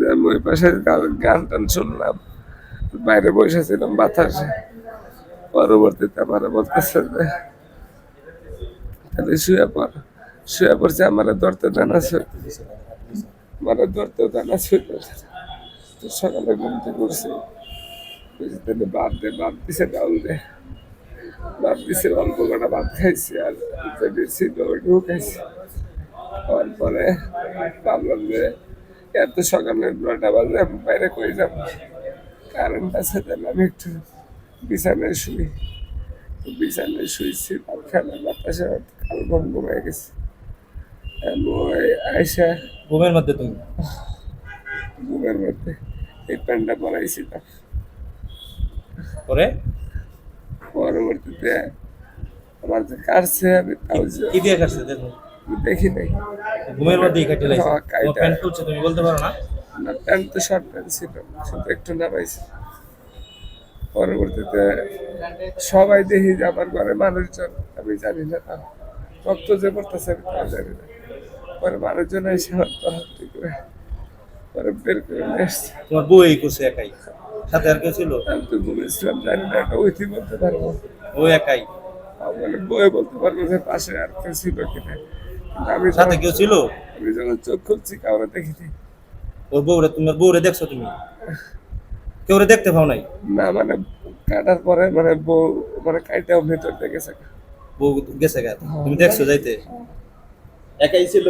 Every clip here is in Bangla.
যে ওই পাশে গান টান শুনলাম। বাইরে বসেছিলাম বাতাসে। পরবর্তীতে আমার বলতেছে যে, তাহলে শুয়ে পড়, শুয়ে পড়ছে, আমার ধরতে দানা আমার ধরতে দানা তো সকালে ঘুম থেকে উঠছি। বাদ দে, বাদ দিছে ডাউল দে। বাদ দিছে, অল্প কটা ভাত খাইছি আর ছিল ওইটুকু খাইছি খাওয়ার পরে ভাবলাম যে এত সকালে নটা বাজে আমি বাইরে কই যাব? কারেন্ট আছে তাহলে আমি একটু বিছানায় শুই। বিছানায় শুয়েছি খাইলে বাতাসে কাল ঘুম ঘুমাই গেছে। আইসা ঘুমের মধ্যে তুমি? ঘুমের মধ্যে এই প্যান্টটা পরাইছিলাম পরে? পরবর্তীতে আমার যে কাটছে আমি তাও কি দিয়ে কাটছে দেখো। দেখি নাই। ঘুমের মধ্যেই কাটে লাগছে হ্যাঁ, প্যান্ট খুলছে তুমি বলতে পারো না? না প্যান্ট তো শর্ট প্যান্ট ছিল শুধু একটু নামাইছি। পরবর্তীতে সবাই দেখি যে আমার ঘরে মানুষজন আমি জানি না তাও। রক্ত যে পড়তেছে আমি তাও জানি না। পরে মানুষজন এসে আমার তহন্তি করে পরে বের করে নিয়ে এসছে তোমার বউ এই করছে একাই? সাথে আর কেউ ছিল? আমি তো ঘুমেছিলাম জানি না একটা ঐতি বলতে পারব। ও একাই? মানে বয়ে বলতে পারব যে পাশে আর কেউ ছিল কিনা। আমি সাথে কেউ ছিল? আমি যখন চোখ খুলছি কাউরে দেখিনি। ওর বউরে তোমার বউরে দেখছ তুমি? কেউরে দেখতে পাও নাই? না মানে কাটার পরে মানে বউ মানে কাইটাও ভেতর দেখেছে বউ গেছে গা? তুমি দেখছ যাইতে? একাই ছিল?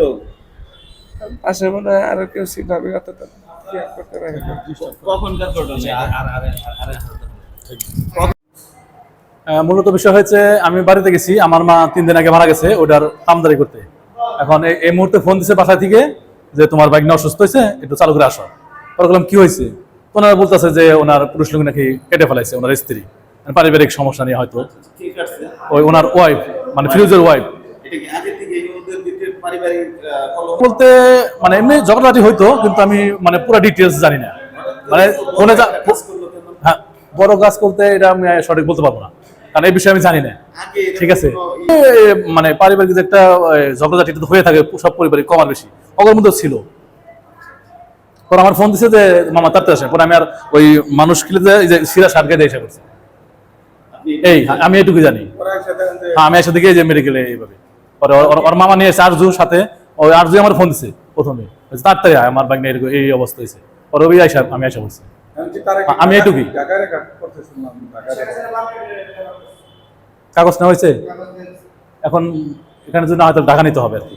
পাশে মনে হয় আরও কেউ ছিল আমি অতটা খেয়াল করতে পারি না। কখনকার ঘটনা? আর আর আর আর মূলত বিষয় হয়েছে আমি বাড়িতে গেছি আমার মা তিন দিন আগে মারা গেছে ওটার আমদারি করতে। এখন এই- মুহূর্তে ফোন দিছে বাসা থেকে যে তোমার বাইক না অসুস্থ হয়েছে একটু চালু করে আসো। পরে বললাম কি হয়েছে? ওনারা বলতেছে যে ওনার পুরুষ লোক নাকি কেটে ফেলাইছে ওনার স্ত্রী। মানে পারিবারিক সমস্যা নিয়ে হয়তো। ওই ওনার ওয়াইফ মানে ফিরোজের ওয়াইফ বলতে মানে এমনি ঝগড়াঝাটি হইতো কিন্তু আমি মানে পুরো ডিটেলস জানি না। মানে ফোনে হ্যাঁ বড় কাজ করতে এটা আমি সঠিক বলতে পারব না। কারণ এই বিষয়ে আমি জানি না। ঠিক আছে? মানে পারিবারিক যে একটা ঝগড়াঝাটি তো হয়ে থাকে, সব পরিবারে কমার বেশি। অগর মধ্যেও ছিল। পরে আমার ফোন দিছে যে, মামা, তাড়াতাড়ি আসে পরে আমি আর ওই মানুষ কিলে যে, এই যে সিরা সার দিয়ে এসে করছে এই, আমি এটুকু জানি। হ্যাঁ আমি একসাথে গিয়ে যে মেডিকেলে এইভাবে। পরে ওর- মামা নিয়ে এসে আরজু সাথে, ওই আরজু আমার ফোন দিছে প্রথমে। তাড়াতাড়ি আমার বাইক নিয়ে এই অবস্থা হয়েছে পরে ওই আইসা, আমি আইসা বলছি আমি এটুকুই। কাগজ নেওয়া হয়েছে? এখন এখানে জন্য হয়তো ঢাকা নিতে হবে আর কি।